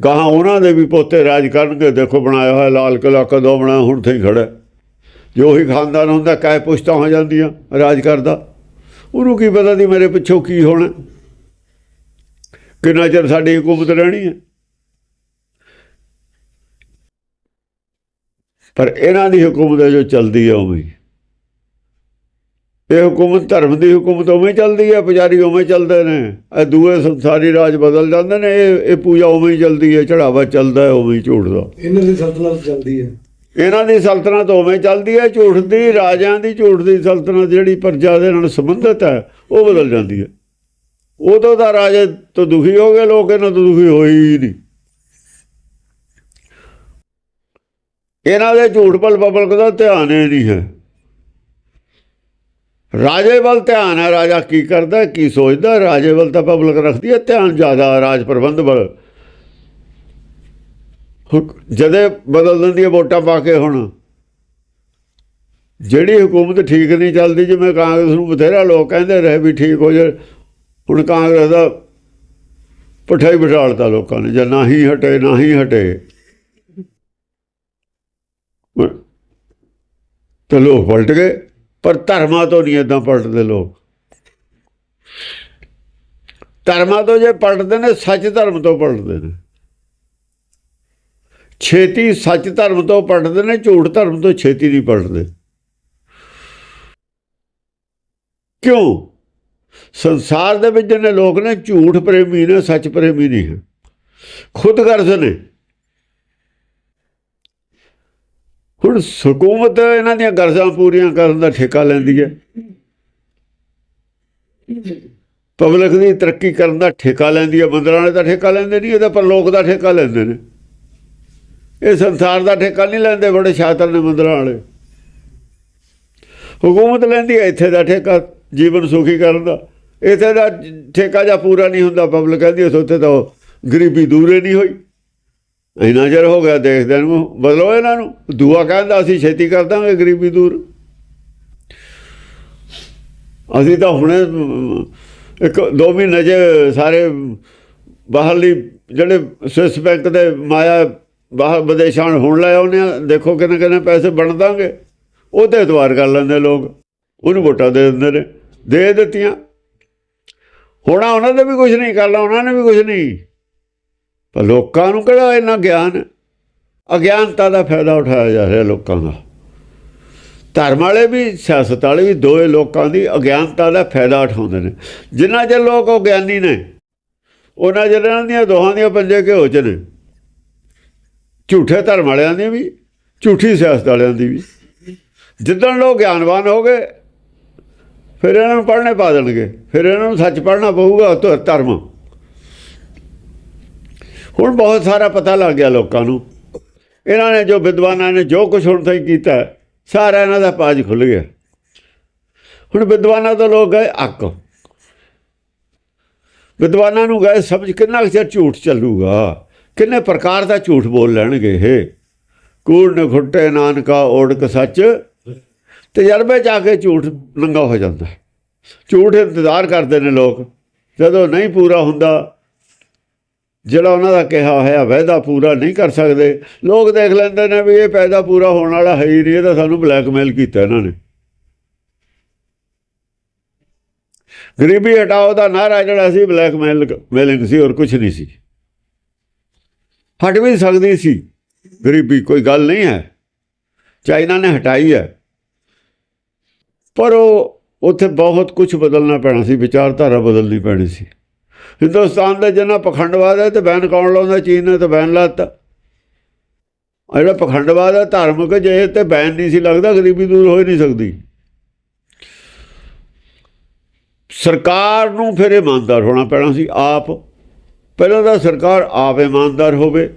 ਗਾਹਾਂ ਉਹਨਾਂ ਦੇ ਵੀ ਪੋਤੇ ਰਾਜ ਕਰਨਗੇ। ਦੇਖੋ ਬਣਾਇਆ ਹੋਇਆ ਲਾਲ ਕਿਲਾ ਕਦੋਂ ਬਣਾ ਹੁਣ ਤੇ ਹੀ। ਖੜਾ ਜੋ ਹੀ ਖਾਨਦਾਨ ਹੁੰਦਾ ਕਾਇ ਪੁਸ਼ਤਾਂ ਹੋ ਜਾਂਦੀਆਂ ਰਾਜ ਕਰਦਾ। ਉਹਨੂੰ ਕੀ ਪਤਾ ਦੀ ਮੇਰੇ ਪਿੱਛੋਂ ਕੀ ਹੋਣਾ। ਕਿੰਨਾ ਚਿਰ ਸਾਡੀ ਹਕੂਮਤ ਰਹਿਣੀ ਹੈ? ਪਰ ਇਹਨਾਂ ਦੀ ਹਕੂਮਤ ਜੋ ਚੱਲਦੀ ਹੈ ਉਵੇਂ। ਇਹ ਹਕੂਮਤ ਧਰਮ ਦੀ ਹਕੂਮਤ ਉਵੇਂ ਚੱਲਦੀ ਹੈ ਪੁਜਾਰੀ ਉਵੇਂ ਚੱਲਦੇ ਨੇ। ਇਹ ਦੂਏ ਸੰਸਾਰੀ ਰਾਜ ਬਦਲ ਜਾਂਦੇ ਨੇ ਇਹ ਇਹ ਪੂਜਾ ਉਵੇਂ ਹੀ ਚੱਲਦੀ ਹੈ ਚੜਾਵਾ ਚੱਲਦਾ ਹੈ ਉਵੇਂ ਹੀ ਝੂਠ ਦਾ। ਇਹਨਾਂ ਦੀ ਸਲਤਨਤ ਚੱਲਦੀ ਹੈ। ਇਹਨਾਂ ਦੀ ਸਲਤਨਤ ਉਵੇਂ ਚੱਲਦੀ ਹੈ ਝੂਠ ਦੀ ਰਾਜਿਆਂ ਦੀ ਝੂਠ ਦੀ ਸਲਤਨਤ ਜਿਹੜੀ ਪ੍ਰਜਾ ਦੇ ਨਾਲ ਸੰਬੰਧਿਤ ਹੈ ਉਹ ਬਦਲ ਜਾਂਦੀ ਹੈ। ਉਦੋਂ ਦਾ ਰਾਜੇ ਤੋਂ ਦੁਖੀ ਹੋ ਗਏ, ਲੋਕ ਇਹਨਾਂ ਤੋਂ ਦੁਖੀ ਹੋਏ ਹੀ ਨਹੀਂ। ਇਹਨਾਂ ਦੇ ਝੂਠ ਪਲ ਪਬਲਕ ਦਾ ਧਿਆਨ ਹੀ ਨਹੀਂ ਹੈ। ਰਾਜੇ ਵੱਲ ਧਿਆਨ ਹੈ, ਰਾਜਾ ਕੀ ਕਰਦਾ, ਕੀ ਸੋਚਦਾ, ਰਾਜੇ ਵੱਲ ਤਾਂ ਪਬਲਿਕ ਰੱਖਦੀ ਹੈ, ਧਿਆਨ ਜ਼ਿਆਦਾ ਰਾਜ ਪ੍ਰਬੰਧ ਵੱਲ। ਹੁਕ- ਜਦੇ ਬਦਲ ਦਿੰਦੀ ਹੈ ਵੋਟਾਂ ਪਾ ਕੇ ਹੁਣ, ਜਿਹੜੀ ਹਕੂਮਤ ਠੀਕ ਨਹੀਂ ਚੱਲਦੀ, ਜਿਵੇਂ ਕਾਂਗਰਸ ਨੂੰ ਬਥੇਰਾ ਲੋਕ ਕਹਿੰਦੇ ਰਹੇ ਵੀ ਠੀਕ ਹੋ ਜਾ ਹੁਣ ਕਾਂਗਰਸ ਦਾ ਪੁੱਠਾ ਹੀ ਬਿਠਾਲਤਾ ਲੋਕਾਂ ਨੇ, ਜਾਂ ਨਾ ਹੀ ਹਟੇ, ਨਾ ਹੀ ਹਟੇ। ਤੇ ਲੋਕ ਪਲਟ ਗਏ, ਪਰ ਧਰਮਾਂ ਤੋਂ ਨਹੀਂ ਇਦਾਂ ਪਲਟਦੇ ਲੋਕ। ਧਰਮਾਂ ਤੋਂ ਜੇ ਪਲਟਦੇ ਨੇ, ਸੱਚ ਧਰਮ ਤੋਂ ਪਲਟਦੇ ਨੇ। ਛੇਤੀ ਸੱਚ ਧਰਮ ਤੋਂ ਪਲਟਦੇ ਨੇ, ਝੂਠ ਧਰਮ ਤੋਂ ਛੇਤੀ ਨਹੀਂ ਪਲਟਦੇ। ਕਿਉਂ? ਸੰਸਾਰ ਦੇ ਵਿੱਚ ਜਿਹੜੇ ਲੋਕ ਨੇ, ਝੂਠ ਪ੍ਰੇਮੀ ਨੇ, ਸੱਚ ਪ੍ਰੇਮੀ ਨਹੀਂ ਹੈ। ਖੁਦ ਗਰਜ਼ ਨੇ। ਹੁਣ ਹਕੂਮਤ ਇਹਨਾਂ ਦੀਆਂ ਗਰਜ਼ਾਂ ਪੂਰੀਆਂ ਕਰਨ ਦਾ ਠੇਕਾ ਲੈਂਦੀ ਹੈ। ਪਬਲਿਕ ਦੀ ਤਰੱਕੀ ਕਰਨ ਦਾ ਠੇਕਾ ਲੈਂਦੀ ਹੈ। ਮੰਦਰਾਂ ਵਾਲੇ ਦਾ ਠੇਕਾ ਲੈਂਦੇ ਨਹੀਂ, ਇਹਦਾ ਪਰ ਲੋਕ ਦਾ ਠੇਕਾ ਲੈਂਦੇ ਨੇ। ਇਹ ਸੰਸਾਰ ਦਾ ਠੇਕਾ ਨਹੀਂ ਲੈਂਦੇ, ਬੜੇ ਸ਼ਾਤਰ ਨੇ ਮੰਦਰਾਂ ਵਾਲੇ। ਹਕੂਮਤ ਲੈਂਦੀ ਹੈ ਇੱਥੇ ਦਾ ਠੇਕਾ, ਜੀਵਨ ਸੁਖੀ ਕਰਨ ਦਾ। ਇੱਥੇ ਦਾ ਠੇਕਾ ਜਾਂ ਪੂਰਾ ਨਹੀਂ ਹੁੰਦਾ ਪਬਲਿਕ ਕਹਿੰਦੀ ਉਸ ਉੱਤੇ ਤਾਂ ਗਰੀਬੀ ਦੂਰੇ ਨਹੀਂ ਹੋਈ। ਇੰਨਾ ਚਿਰ ਹੋ ਗਿਆ ਦੇਖਦੇ ਨੂੰ, ਬਦਲੋ ਇਹਨਾਂ ਨੂੰ। ਦੁਆ ਕਹਿੰਦਾ, ਅਸੀਂ ਛੇਤੀ ਕਰ ਦਾਂਗੇ ਗਰੀਬੀ ਦੂਰ। ਅਸੀਂ ਤਾਂ ਹੁਣੇ, ਇੱਕ ਦੋ ਮਹੀਨੇ 'ਚ ਸਾਰੇ ਬਾਹਰਲੀ ਜਿਹੜੇ ਸਵਿਸ ਬੈਂਕ ਦੇ ਮਾਇਆ ਬਾਹਰ ਵਿਦੇਸ਼ਾਂ ਨੂੰ ਹੁਣ ਲੈ ਆਉਂਦੇ ਆ, ਦੇਖੋ ਕਿੰਨੇ ਕਿੰਨੇ ਪੈਸੇ ਬਣ ਦਾਂਗੇ। ਉਹ ਤੇ ਇਤਵਾਰ ਕਰ ਲੈਂਦੇ ਲੋਕ। ਉਹਨੂੰ ਵੋਟਾਂ ਦੇ ਦਿੰਦੇ ਨੇ। ਦੇ ਦਿੱਤੀਆਂ। ਹੋਣਾ ਉਹਨਾਂ ਦੇ ਵੀ ਕੁਝ ਨਹੀਂ ਕਰਨਾ, ਉਹਨਾਂ ਨੇ ਵੀ ਕੁਝ ਨਹੀਂ। ਪਰ ਲੋਕਾਂ ਨੂੰ ਕਿਹੜਾ ਇੰਨਾ ਗਿਆਨ? ਅਗਿਆਨਤਾ ਦਾ ਫਾਇਦਾ ਉਠਾਇਆ ਜਾ ਰਿਹਾ ਲੋਕਾਂ ਦਾ। ਧਰਮ ਵਾਲੇ ਵੀ, ਸਿਆਸਤ ਵਾਲੇ ਵੀ ਦੋਏ ਲੋਕਾਂ ਦੀ ਅਗਿਆਨਤਾ ਦਾ ਫਾਇਦਾ ਉਠਾਉਂਦੇ ਨੇ। ਜਿੰਨਾ ਚਿਰ ਲੋਕ ਉਹ ਗਿਆਨੀ ਨੇ, ਉਹਨਾਂ ਚਿਰ ਇਹਨਾਂ ਦੀਆਂ ਦੋਹਾਂ ਦੀਆਂ ਪੰਜੇ ਘਿਓ ਚ ਨੇ। ਝੂਠੇ ਧਰਮ ਵਾਲਿਆਂ ਦੀ ਵੀ, ਝੂਠੀ ਸਿਆਸਤ ਵਾਲਿਆਂ ਦੀ ਵੀ। ਜਿੱਦਣ ਲੋਕ ਗਿਆਨਵਾਨ ਹੋ ਗਏ ਫਿਰ ਇਹਨਾਂ ਨੂੰ ਪੜ੍ਹਨੇ ਪਾ ਦੇਣਗੇ। ਫਿਰ ਇਹਨਾਂ ਨੂੰ ਸੱਚ ਪੜ੍ਹਨਾ ਪਊਗਾ ਧਰਮ। ਹੁਣ ਬਹੁਤ ਸਾਰਾ ਪਤਾ ਲੱਗ ਗਿਆ ਲੋਕਾਂ ਨੂੰ। ਇਹਨਾਂ ਨੇ ਜੋ ਵਿਦਵਾਨਾਂ ਨੇ ਜੋ ਕੁਝ ਹੁਣ ਤਾਈਂ ਕੀਤਾ, ਸਾਰਾ ਇਹਨਾਂ ਦਾ ਪਾਜ ਖੁੱਲ ਗਿਆ। ਹੁਣ ਵਿਦਵਾਨਾਂ ਤੋਂ ਲੋਕ ਗਏ ਅੱਕ। ਵਿਦਵਾਨਾਂ ਨੂੰ ਗਏ ਸਮਝ ਕਿੰਨਾ ਕੁ ਚਿਰ ਝੂਠ ਚੱਲੂਗਾ? ਕਿੰਨੇ ਪ੍ਰਕਾਰ ਦਾ ਝੂਠ ਬੋਲ ਲੈਣਗੇ ਇਹ? ਕੂੜ ਨ ਖੁੱਟੇ, ਨਾਨਕਾ, ਓੜਕ, ਸੱਚ। ਤਜਰਬੇ ਚ ਆ ਕੇ ਝੂਠ ਨੰਗਾ ਹੋ ਜਾਂਦਾ ਝੂਠ ਇੰਤਜ਼ਾਰ ਕਰਦੇ ਨੇ ਲੋਕ। ਜਦੋਂ ਨਹੀਂ ਪੂਰਾ ਹੁੰਦਾ, ਜਿਹੜਾ ਉਹਨਾਂ ਦਾ ਕਿਹਾ ਹੋਇਆ ਵਾਅਦਾ ਪੂਰਾ ਨਹੀਂ ਕਰ ਸਕਦੇ, ਲੋਕ ਦੇਖ ਲੈਂਦੇ ਨੇ ਵੀ ਇਹ ਪੈਦਾ ਪੂਰਾ ਹੋਣ ਵਾਲਾ ਹੈ ਹੀ ਨਹੀਂ, ਇਹ ਤਾਂ ਸਾਨੂੰ ਬਲੈਕਮੇਲ ਕੀਤਾ ਇਹਨਾਂ ਨੇ। ਗਰੀਬੀ ਹਟਾਓ ਦਾ ਨਾਰਾ ਜਿਹੜਾ ਸੀ, ਬਲੈਕਮੇਲ, ਮੇਲਿੰਗ ਸੀ ਔਰ ਕੁਝ ਨਹੀਂ ਸੀ। ਹਟ ਵੀ ਸਕਦੀ ਸੀ। ਗਰੀਬੀ ਕੋਈ ਗੱਲ ਨਹੀਂ ਹੈ। ਚਾਈਨਾ ਨੇ ਹਟਾਈ ਹੈ। ਪਰ ਉਹ ਉੱਥੇ ਬਹੁਤ ਕੁਝ ਬਦਲਣਾ ਪੈਣਾ ਸੀ, ਵਿਚਾਰਧਾਰਾ ਬਦਲਣੀ ਪੈਣੀ ਸੀ। ਹਿੰਦੁਸਤਾਨ ਦਾ ਜਿੰਨਾ ਪਖੰਡਵਾਦ ਹੈ, ਤੇ ਬੈਨ ਕੌਣ ਲਾਉਂਦਾ, ਚੀਨ ਨੇ ਤਾਂ ਬੈਨ ਲਾਤਾ। ਆਹ ਜਿਹੜਾ ਪਖੰਡਵਾਦ ਹੈ, ਧਾਰਮਿਕ ਜੇ ਇਹ ਤੇ ਬੈਨ ਨਹੀਂ ਸੀ ਲੱਗਦਾ, ਗਰੀਬੀ ਦੂਰ ਹੋ ਹੀ ਨਹੀਂ ਸਕਦੀ। ਸਰਕਾਰ ਨੂੰ ਫਿਰ ਇਮਾਨਦਾਰ ਹੋਣਾ ਪੈਣਾ ਸੀ, ਆਪ। ਪਹਿਲਾਂ ਤਾਂ ਸਰਕਾਰ ਆਪ ਇਮਾਨਦਾਰ ਹੋਵੇ,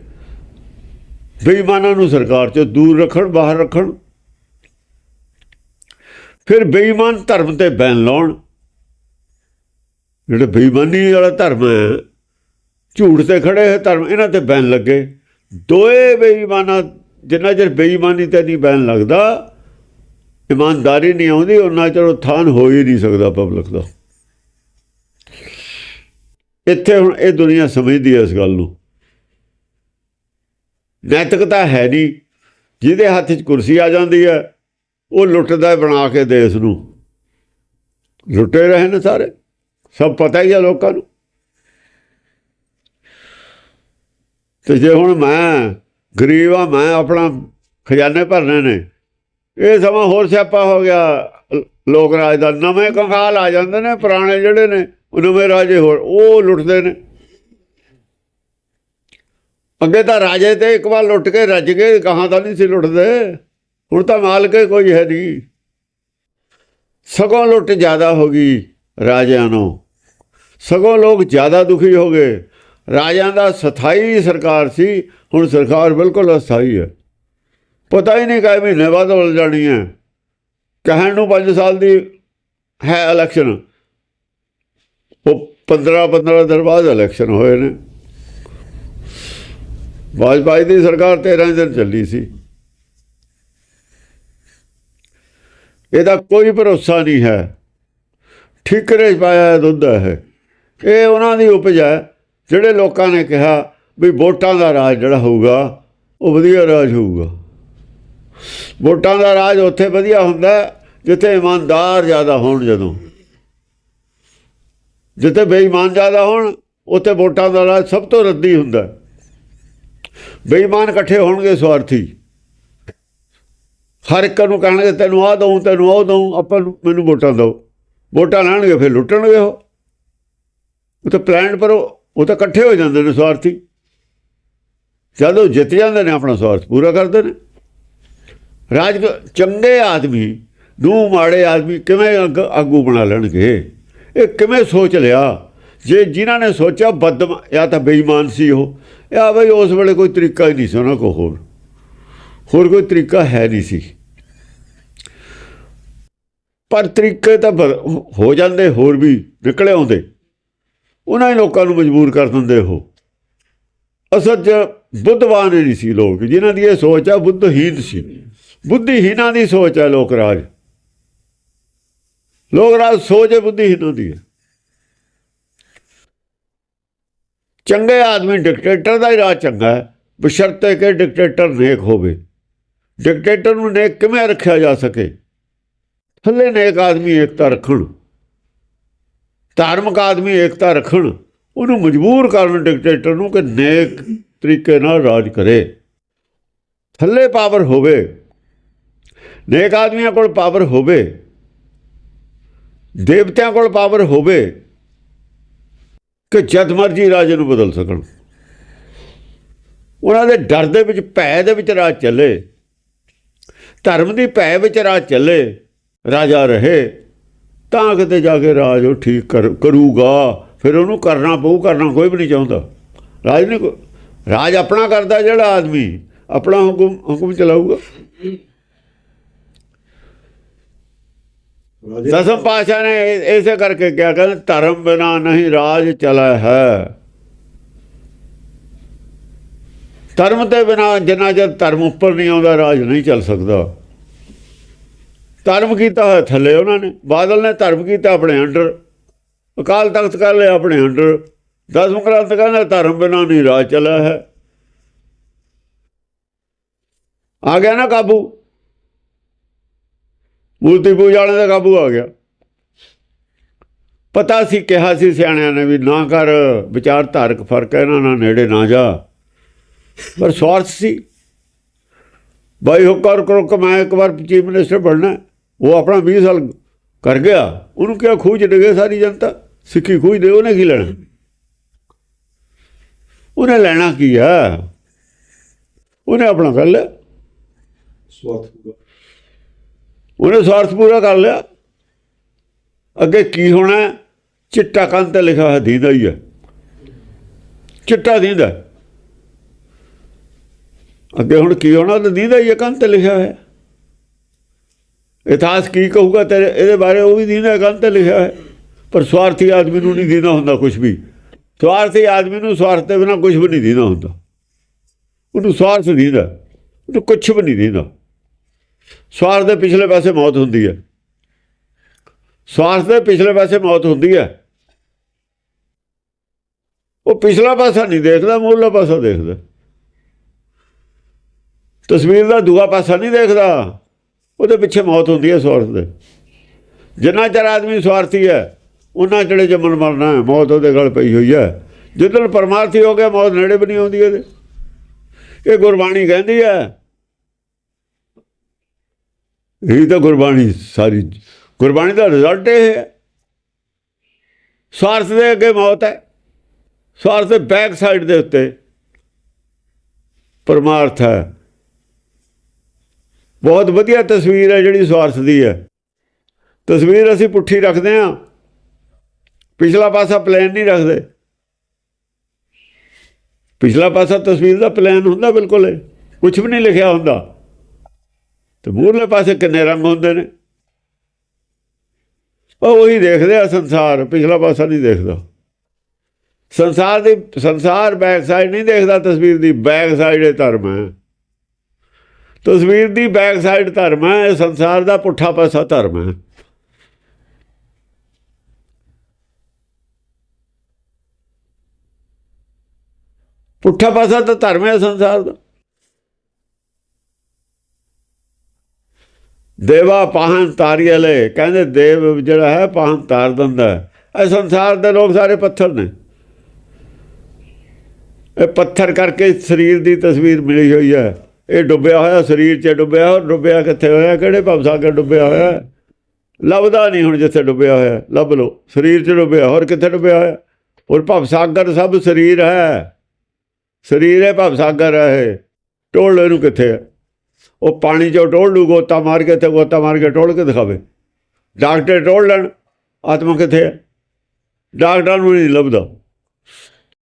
ਬੇਈਮਾਨਾਂ ਨੂੰ ਸਰਕਾਰ ਚੋਂ ਦੂਰ ਰੱਖਣ, ਬਾਹਰ ਰੱਖਣ। ਫਿਰ ਬੇਈਮਾਨ ਧਰਮ ਤੇ ਬੈਨ ਲਾਉਣ। ਜਿਹੜੇ ਬੇਈਮਾਨੀ ਵਾਲਾ ਧਰਮ ਹੈ, ਝੂਠ ਤੇ ਖੜੇ ਹੈ ਧਰਮ, ਇਹਨਾਂ ਤੇ ਬੈਨ ਲੱਗੇ। ਦੋਏ ਬੇਈਮਾਨਾਂ, ਜਿੰਨਾ ਚਿਰ ਬੇਈਮਾਨੀ ਤੇ ਨਹੀਂ ਬੈਨ ਲੱਗਦਾ, ਇਮਾਨਦਾਰੀ ਨਹੀਂ ਆਉਂਦੀ ਉਹਨਾਂ ਚਿਰ ਉਥਾਨ ਹੋ ਹੀ ਨਹੀਂ ਸਕਦਾ ਪਬਲਿਕ ਦਾ। ਇੱਥੇ ਹੁਣ ਇਹ ਦੁਨੀਆ ਸਮਝਦੀ ਹੈ ਇਸ ਗੱਲ ਨੂੰ। ਨੈਤਿਕਤਾ ਹੈ ਨਹੀਂ, ਜਿਹਦੇ ਹੱਥ 'ਚ ਕੁਰਸੀ ਆ ਜਾਂਦੀ ਹੈ ਉਹ ਲੁੱਟਦਾ ਬਣਾ ਕੇ ਦੇਸ਼ ਨੂੰ। ਲੁੱਟੇ ਰਹੇ ਨੇ ਸਾਰੇ। ਸਭ ਪਤਾ ਹੀ ਆ ਲੋਕਾਂ ਨੂੰ। ਤੇ ਜੇ ਹੁਣ ਮੈਂ ਗਰੀਬ ਆ, ਮੈਂ ਆਪਣਾ ਖਜ਼ਾਨੇ ਭਰਨੇ ਨੇ, ਇਹ ਸਮਾਂ ਹੋਰ ਸਿਆਪਾ ਹੋ ਗਿਆ। ਲੋਕ ਰਾਜ ਦਾ ਨਵੇਂ ਕੰਗਾਲ ਆ ਜਾਂਦੇ ਨੇ, ਪੁਰਾਣੇ ਜਿਹੜੇ ਨੇ, ਉਹ ਨਵੇਂ ਰਾਜੇ ਹੋਰ, ਉਹ ਲੁੱਟਦੇ ਨੇ। ਅੱਗੇ ਤਾਂ ਰਾਜੇ ਤੇ ਇੱਕ ਵਾਰ ਲੁੱਟ ਕੇ ਰੱਜ ਗਏ, ਕਹਾਂ ਤਾਂ ਨਹੀਂ ਸੀ ਲੁੱਟਦੇ। ਹੁਣ ਤਾਂ ਮਾਲਕ ਹੀ ਕੋਈ ਹੈ ਨਹੀਂ। ਸਗੋਂ ਲੁੱਟ ਜ਼ਿਆਦਾ ਹੋ ਗਈ ਰਾਜਿਆਂ ਨੂੰ। ਸਗੋਂ ਲੋਕ ਜ਼ਿਆਦਾ ਦੁਖੀ ਹੋ ਗਏ। ਰਾਜਿਆਂ ਦਾ ਸਥਾਈ ਸਰਕਾਰ ਸੀ, ਹੁਣ ਸਰਕਾਰ ਬਿਲਕੁਲ ਅਸਥਾਈ ਹੈ। ਪਤਾ ਹੀ ਨਹੀਂ ਕਾਹ ਮਹੀਨੇ ਬਾਅਦ ਉਲ ਜਾਣੀ ਹੈ। ਕਹਿਣ ਨੂੰ 5 ਸਾਲ ਦੀ ਹੈ ਇਲੈਕਸ਼ਨ ਉਹ 15 15 ਦਿਨ ਬਾਅਦ ਇਲੈਕਸ਼ਨ ਹੋਏ ਨੇ। ਵਾਜਪਾਈ ਦੀ ਸਰਕਾਰ 13 ਦਿਨ ਚੱਲੀ ਸੀ। ਇਹਦਾ ਕੋਈ ਭਰੋਸਾ ਨਹੀਂ ਹੈ। ਠਿਕਰੇ 'ਚ ਪਾਇਆ ਦੁੱਧ ਹੈ। ਇਹ ਉਹਨਾਂ ਦੀ ਉਪਜ ਹੈ। ਜਿਹੜੇ ਲੋਕਾਂ ਨੇ ਕਿਹਾ ਵੀ ਵੋਟਾਂ ਦਾ ਰਾਜ ਜਿਹੜਾ ਹੋਊਗਾ, ਉਹ ਵਧੀਆ ਰਾਜ ਹੋਊਗਾ। ਵੋਟਾਂ ਦਾ ਰਾਜ ਉੱਥੇ ਵਧੀਆ ਹੁੰਦਾ ਜਿੱਥੇ ਇਮਾਨਦਾਰ ਜ਼ਿਆਦਾ ਹੋਣ ਜਦੋਂ। ਜਿੱਥੇ ਬੇਈਮਾਨ ਜ਼ਿਆਦਾ ਹੋਣ, ਉੱਥੇ ਵੋਟਾਂ ਦਾ ਰਾਜ ਸਭ ਤੋਂ ਰੱਦੀ ਹੁੰਦਾ ਬੇਈਮਾਨ ਇਕੱਠੇ ਹੋਣਗੇ ਸਵਾਰਥੀ। ਹਰ ਇੱਕ ਨੂੰ ਕਹਿਣਗੇ, ਤੈਨੂੰ ਆਹ ਦਊਂ, ਤੈਨੂੰ ਉਹ ਦਊਂ, ਆਪਾਂ ਨੂੰ ਮੈਨੂੰ ਵੋਟਾਂ ਦਿਓ। ਵੋਟਾਂ ਲੈਣਗੇ, ਫਿਰ ਲੁੱਟਣਗੇ ਉਹ। ਉਹ ਤਾਂ ਪਲਾਨ ਪਰ ਉਹ ਤਾਂ ਇਕੱਠੇ ਹੋ ਜਾਂਦੇ ਨੇ ਸਵਾਰਥੀ। ਜਦੋਂ ਜਿੱਤ ਜਾਂਦੇ ਨੇ ਆਪਣਾ ਸਵਾਰਥ, ਪੂਰਾ ਕਰਦੇ ਨੇ। ਰਾਜ ਚੰਗੇ ਆਦਮੀ ਨੂੰ ਮਾੜੇ ਆਦਮੀ ਕਿਵੇਂ ਅੱਗ- ਆਗੂ ਬਣਾ ਲੈਣਗੇ? ਇਹ ਕਿਵੇਂ ਸੋਚ ਲਿਆ? ਜੇ ਜਿਨ੍ਹਾਂ ਨੇ ਸੋਚਿਆ, ਬਦਮ ਜਾਂ ਤਾਂ ਬੇਈਮਾਨ ਸੀ ਉਹ। ਜਾਂ ਬਈ ਉਸ ਵੇਲੇ ਕੋਈ ਤਰੀਕਾ ਹੀ ਨਹੀਂ ਸੀ ਉਹਨਾਂ ਕੋਲ ਹੋਰ। ਹੋਰ ਕੋਈ ਤਰੀਕਾ ਹੈ ਨਹੀਂ ਸੀ। ਪਰ ਤਰੀਕੇ ਤਾਂ ਬ- ਹੋ ਜਾਂਦੇ, ਹੋਰ ਵੀ ਨਿਕਲੇ ਆਉਂਦੇ। ਉਹਨਾਂ ਹੀ ਲੋਕਾਂ ਨੂੰ ਮਜਬੂਰ ਕਰ ਦਿੰਦੇ ਉਹ। ਅਸਲ 'ਚ ਬੁੱਧਵਾਨ ਨਹੀਂ ਸੀ ਲੋਕ, ਜਿਨ੍ਹਾਂ ਦੀ ਇਹ ਸੋਚ ਆ, ਬੁੱਧਹੀਨ ਸੀ। ਬੁੱਧੀਹੀਨਾਂ ਦੀ ਸੋਚ ਹੈ ਲੋਕ ਰਾਜ। ਲੋਕ ਰਾਜ ਸੋਚ ਹੈ, ਬੁੱਧੀਹੀਨਾਂ ਦੀ ਹੈ। ਚੰਗੇ ਆਦਮੀ ਡਿਕਟੇਟਰ ਦਾ ਹੀ ਰਾਜ ਚੰਗਾ ਹੈ। ਬਸ਼ਰਤੇ ਕਿ ਡਿਕਟੇਟਰ ਨੇਕ ਹੋਵੇ। ਡਿਕਟੇਟਰ ਨੂੰ ਨੇਕ ਕਿਵੇਂ ਰੱਖਿਆ ਜਾ ਸਕੇ? ਥੱਲੇ ਨੇਕ ਆਦਮੀ ਏਕਤਾ ਰੱਖਣ। ਧਾਰਮਿਕ ਆਦਮੀ ਏਕਤਾ ਰੱਖਣ। ਉਹਨੂੰ ਮਜਬੂਰ ਕਰਨ ਡਿਕਟੇਟਰ ਨੂੰ ਕਿ ਨੇਕ ਤਰੀਕੇ ਨਾਲ ਰਾਜ ਕਰੇ। ਥੱਲੇ ਪਾਵਰ ਹੋਵੇ। ਨੇਕ ਆਦਮੀਆਂ ਕੋਲ ਪਾਵਰ ਹੋਵੇ। ਦੇਵਤਿਆਂ ਕੋਲ ਪਾਵਰ ਹੋਵੇ। ਕਿ ਜਦ ਮਰਜ਼ੀ ਰਾਜੇ ਨੂੰ ਬਦਲ ਸਕਣ। ਉਹਨਾਂ ਦੇ ਡਰ ਦੇ ਵਿੱਚ, ਭੈ ਦੇ ਵਿੱਚ ਰਾਜ ਚੱਲੇ। ਧਰਮ ਦੀ ਭੈ ਵਿੱਚ ਰਾਜ ਚੱਲੇ। ਰਾਜਾ ਰਹੇ ਤਾਂ ਕਿਤੇ ਜਾ ਕੇ ਰਾਜ ਉਹ ਠੀਕ ਕਰ- ਕਰੂਗਾ। ਫਿਰ ਉਹਨੂੰ ਕਰਨਾ ਪਊ ਕਰਨਾ ਕੋਈ ਵੀ ਨਹੀਂ ਚਾਹੁੰਦਾ। ਰਾਜ ਨਹੀਂ ਰਾਜ ਆਪਣਾ ਕਰਦਾ ਜਿਹੜਾ ਆਦਮੀ ਆਪਣਾ ਹੁਕਮ ਹੁਕਮ ਚਲਾਊਗਾ। ਦਸਮ ਪਾਸ਼ਾ ਨੇ ਇਸੇ ਕਰਕੇ ਕਿਹਾ ਕਹਿੰਦੇ ਧਰਮ ਬਿਨਾ ਨਹੀਂ ਰਾਜ ਚਲਾ ਹੈ। ਧਰਮ ਤੇ ਬਿਨਾ ਜਿੰਨਾ ਚਿਰ ਧਰਮ ਉੱਪਰ ਨਹੀਂ ਆਉਂਦਾ ਰਾਜ ਨਹੀਂ ਚੱਲ ਸਕਦਾ। ਧਰਮ ਕੀਤਾ ਹੋਇਆ ਥੱਲੇ ਉਹਨਾਂ ਨੇ। ਬਾਦਲ ਨੇ ਧਰਮ ਕੀਤਾ ਆਪਣੇ ਅੰਡਰ। ਅਕਾਲ ਤਖਤ ਕਰ ਲਿਆ ਆਪਣੇ ਅੰਡਰ। ਦਸਮ ਗ੍ਰੰਥ ਕਹਿੰਦਾ, ਧਰਮ ਬਿਨਾਂ ਨਹੀਂ ਰਾਜ ਚੱਲਾ ਹੈ। ਆ ਗਿਆ ਨਾ ਕਾਬੂ। ਮੂਰਤੀ ਪੂਜਾ ਵਾਲਿਆਂ ਦਾ ਕਾਬੂ ਆ ਗਿਆ। ਪਤਾ ਸੀ, ਕਿਹਾ ਸੀ ਸਿਆਣਿਆਂ ਨੇ ਵੀ ਨਾ ਕਰ, ਵਿਚਾਰ ਧਾਰਕ ਫ਼ਰਕ ਹੈ ਇਹਨਾਂ ਨਾਲ ਨੇੜੇ ਨਾ ਜਾ। ਪਰ ਸਵਾਰਥ ਸੀ। ਬਾਈ ਹੁਕਰ ਕਰੋ ਕਿ ਮੈਂ ਇੱਕ ਵਾਰ ਚੀਫ ਮਿਨਿਸਟਰ ਬਣਨਾ ਉਹ ਆਪਣਾ 20 ਸਾਲ ਕਰ ਗਿਆ, ਉਹਨੂੰ ਕਿਹਾ ਖੂਜ ਡਗੇ ਸਾਰੀ ਜਨਤਾ, ਸਿੱਖੀ ਖੂਜ ਦੇ ਉਹਨੇ ਕੀ ਲੈਣਾ? ਉਹਨੇ ਲੈਣਾ ਕੀ ਆ? ਉਹਨੇ ਆਪਣਾ ਕਰ ਲਿਆ। ਸਵਾਰਥ ਪੂਰਾ। ਉਹਨੇ ਸਵਾਰਥ ਪੂਰਾ ਕਰ ਲਿਆ। ਅੱਗੇ ਕੀ ਹੋਣਾ ਚਿੱਟਾ ਕੰਨ ਤੇ ਲਿਖਿਆ ਹੋਇਆ ਦੀਦਾ ਹੀ ਹੈ ਚਿੱਟਾ ਦੀਦਾ। ਅੱਗੇ ਹੁਣ ਕੀ ਹੋਣਾ? ਤੇ ਦੀਦਾ ਹੀ ਹੈ ਕੰਨ ਤੇ ਲਿਖਿਆ ਹੋਇਆ। ਇਤਿਹਾਸ ਕੀ ਕਹੂਗਾ ਤੇਰੇ, ਇਹਦੇ ਬਾਰੇ ਉਹ ਵੀ ਦੀਦਾ ਕੰਨ ਲਿਖਿਆ ਹੈ। ਪਰ ਸਵਾਰਥੀ ਆਦਮੀ ਨੂੰ ਨਹੀਂ ਦੀਦਾ ਹੁੰਦਾ ਕੁਝ ਵੀ। ਸਵਾਰਥੀ ਆਦਮੀ ਨੂੰ ਸਵਾਰਥ ਦੇ ਬਿਨਾਂ ਕੁਝ ਵੀ ਨਹੀਂ ਦੀਦਾ ਹੁੰਦਾ। ਉਹਨੂੰ ਸਵਾਰਥ ਦੀਦਾ ਉਹਨੂੰ ਕੁਝ ਵੀ ਨਹੀਂ ਦੀਦਾ ਸਵਾਰਥ ਦੇ ਪਿਛਲੇ ਪਾਸੇ ਮੌਤ ਹੁੰਦੀ ਹੈ। ਸਵਾਰਥ ਦੇ ਪਿਛਲੇ ਪਾਸੇ ਮੌਤ ਹੁੰਦੀ ਹੈ। ਉਹ ਪਿਛਲਾ ਪਾਸਾ ਨਹੀਂ ਦੇਖਦਾ, ਮੂਹਰਲਾ ਪਾਸਾ ਦੇਖਦਾ। ਤਸਵੀਰ ਦਾ ਦੂਆ ਪਾਸਾ ਨਹੀਂ ਦੇਖਦਾ। ਉਹਦੇ ਪਿੱਛੇ ਮੌਤ ਹੁੰਦੀ ਹੈ ਸਵਾਰਥ ਦੇ। ਜਿੰਨਾ ਚਿਰ ਆਦਮੀ ਸਵਾਰਥੀ ਹੈ, ਉਹਨਾਂ ਚਿਰ ਜੰਮਣ ਮਰਨਾ ਹੈ, ਮੌਤ ਉਹਦੇ ਗਲ ਪਈ ਹੋਈ ਹੈ। ਜਿੱਦਣ ਪਰਮਾਰਥੀ ਹੋ ਗਿਆ, ਮੌਤ ਨੇੜੇ ਵੀ ਨਹੀਂ ਆਉਂਦੀ ਇਹਦੇ। ਇਹ ਗੁਰਬਾਣੀ ਕਹਿੰਦੀ ਹੈ, ਇਹ ਤਾਂ ਗੁਰਬਾਣੀ ਸਾਰੀ, ਗੁਰਬਾਣੀ ਦਾ ਰਿਜ਼ਲਟ ਇਹ ਹੈ। ਸਵਾਰਥ ਦੇ ਅੱਗੇ ਮੌਤ ਹੈ। ਸਵਾਰਥ ਦੇ ਬੈਕ ਸਾਈਡ ਦੇ ਉੱਤੇ ਪਰਮਾਰਥ ਹੈ। ਬਹੁਤ ਵਧੀਆ ਤਸਵੀਰ ਹੈ ਜਿਹੜੀ ਸਵਾਰਥ ਦੀ ਹੈ। ਤਸਵੀਰ ਅਸੀਂ ਪੁੱਠੀ ਰੱਖਦੇ ਹਾਂ। ਪਿਛਲਾ ਪਾਸਾ ਪਲਾਨ ਨਹੀਂ ਰੱਖਦੇ। ਪਿਛਲਾ ਪਾਸਾ ਤਸਵੀਰ ਦਾ ਪਲਾਨ ਹੁੰਦਾ ਬਿਲਕੁਲ ਕੁਝ ਵੀ ਨਹੀਂ ਲਿਖਿਆ ਹੁੰਦਾ। ਤੇ ਮੂਹਰਲੇ ਪਾਸੇ ਕਿੰਨੇ ਰੰਗ ਹੁੰਦੇ ਨੇ। ਉਹ ਉਹੀ ਦੇਖਦੇ ਆ ਸੰਸਾਰ, ਪਿਛਲਾ ਪਾਸਾ ਨਹੀਂ ਦੇਖਦਾ। ਸੰਸਾਰ ਦੀ, ਸੰਸਾਰ ਬੈਕ ਸਾਈਡ ਨਹੀਂ ਦੇਖਦਾ ਤਸਵੀਰ ਦੀ। ਬੈਕ ਸਾਈਡ ਇਹ ਧਰਮ ਹੈ। ਤਸਵੀਰ ਦੀ ਬੈਕ ਸਾਈਡ ਧਰਮ ਹੈ, ਇਹ ਸੰਸਾਰ ਦਾ ਪੁੱਠਾ ਪਾਸਾ ਧਰਮ ਹੈ। ਪੁੱਠਾ ਪਾਸਾ ਤਾਂ ਧਰਮ ਹੈ ਸੰਸਾਰ ਦਾ। ਦੇਵਾ ਪਾਹਨ ਤਾਰੀਲੇ ਕਹਿੰਦੇ ਦੇਵ ਜਿਹੜਾ ਹੈ ਪਾਹਨ ਤਾਰ ਦਿੰਦਾ ਇਹ ਸੰਸਾਰ ਦੇ ਲੋਕ ਸਾਰੇ ਪੱਥਰ ਨੇ। ਇਹ ਪੱਥਰ ਕਰਕੇ ਸਰੀਰ ਦੀ ਤਸਵੀਰ ਮਿਲੀ ਹੋਈ ਹੈ। ਇਹ ਡੁੱਬਿਆ ਹੋਇਆ, ਸਰੀਰ 'ਚ ਡੁੱਬਿਆ ਹੋਰ ਡੁੱਬਿਆ ਕਿੱਥੇ ਹੋਇਆ, ਕਿਹੜੇ ਭਵਸਾਗਰ ਡੁੱਬਿਆ ਹੋਇਆ? ਲੱਭਦਾ ਨਹੀਂ ਹੁਣ ਜਿੱਥੇ ਡੁੱਬਿਆ ਹੋਇਆ, ਲੱਭ ਲਓ, ਸਰੀਰ 'ਚ ਡੁੱਬਿਆ, ਹੋਰ ਕਿੱਥੇ ਡੁੱਬਿਆ ਹੋਇਆ? ਹੋਰ ਭਵਸਾਗਰ ਸਭ ਸਰੀਰ ਹੈ ਸਰੀਰ ਹੈ ਭਵਸਾਗਰ ਹੈ ਇਹ। ਟੋਲ ਇਹਨੂੰ ਕਿੱਥੇ ਹੈ? ਉਹ ਪਾਣੀ 'ਚੋਂ ਟੋਲ ਲੂ ਗੋਤਾ ਮਾਰ ਕੇ ਤੇ ਗੋਤਾ ਮਾਰ ਕੇ ਟੋਲ ਕੇ ਦਿਖਾਵੇ। ਡਾਕਟਰ ਟੋਲ ਲੈਣ, ਆਤਮਾ ਕਿੱਥੇ ਹੈ? ਡਾਕਟਰਾਂ ਨੂੰ ਨਹੀਂ ਲੱਭਦਾ।